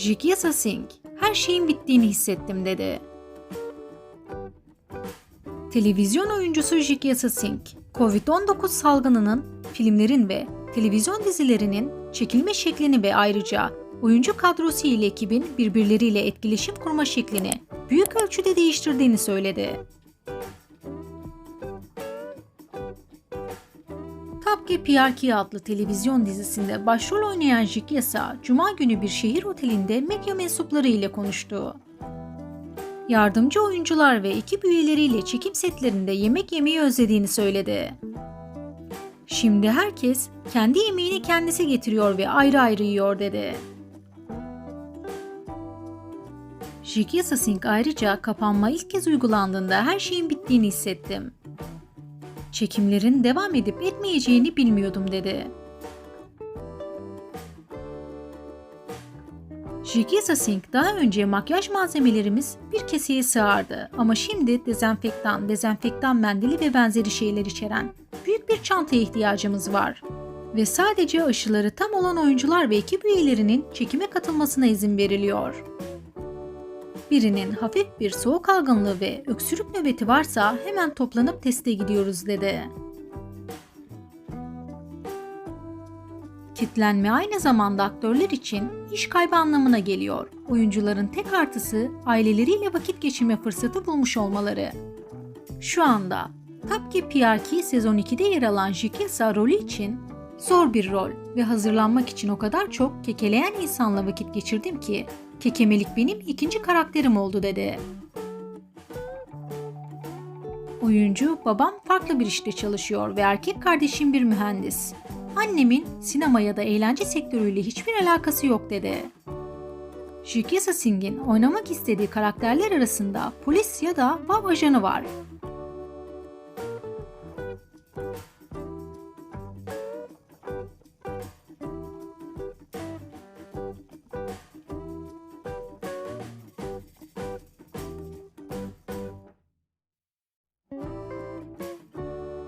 Jikyasa Singh, her şeyin bittiğini hissettim dedi. Televizyon oyuncusu Jikyasa Singh, Covid-19 salgınının filmlerin ve televizyon dizilerinin çekilme şeklini ve ayrıca oyuncu kadrosu ile ekibin birbirleriyle etkileşim kurma şeklini büyük ölçüde değiştirdiğini söyledi. Tapke PRK adlı televizyon dizisinde başrol oynayan Jikyasa, Cuma günü bir şehir otelinde medya mensupları ile konuştu. Yardımcı oyuncular ve ekip üyeleriyle çekim setlerinde yemek yemeyi özlediğini söyledi. Şimdi herkes kendi yemeğini kendisi getiriyor ve ayrı ayrı yiyor dedi. Jikyasa Singh ayrıca kapanma ilk kez uygulandığında her şeyin bittiğini hissettim. Çekimlerin devam edip etmeyeceğini bilmiyordum dedi. Jikyasa Singh daha önce makyaj malzemelerimiz bir keseye sığardı ama şimdi dezenfektan, dezenfektan mendili ve benzeri şeyler içeren büyük bir çantaya ihtiyacımız var. Ve sadece aşıları tam olan oyuncular ve ekip üyelerinin çekime katılmasına izin veriliyor. Birinin hafif bir soğuk algınlığı ve öksürük nöbeti varsa hemen toplanıp teste gidiyoruz dedi. Kitlenme aynı zamanda aktörler için iş kaybı anlamına geliyor. Oyuncuların tek artısı aileleriyle vakit geçirme fırsatı bulmuş olmaları. Şu anda Tapki PRK sezon 2'de yer alan Jikesa rolü için zor bir rol ve hazırlanmak için o kadar çok kekeleyen insanla vakit geçirdim ki kekemelik benim ikinci karakterim oldu dedi. Oyuncu, babam farklı bir işte çalışıyor ve erkek kardeşim bir mühendis. Annemin sinema ya da eğlence sektörüyle hiçbir alakası yok dedi. Jikyasa Singh'in oynamak istediği karakterler arasında polis ya da vav ajanı var.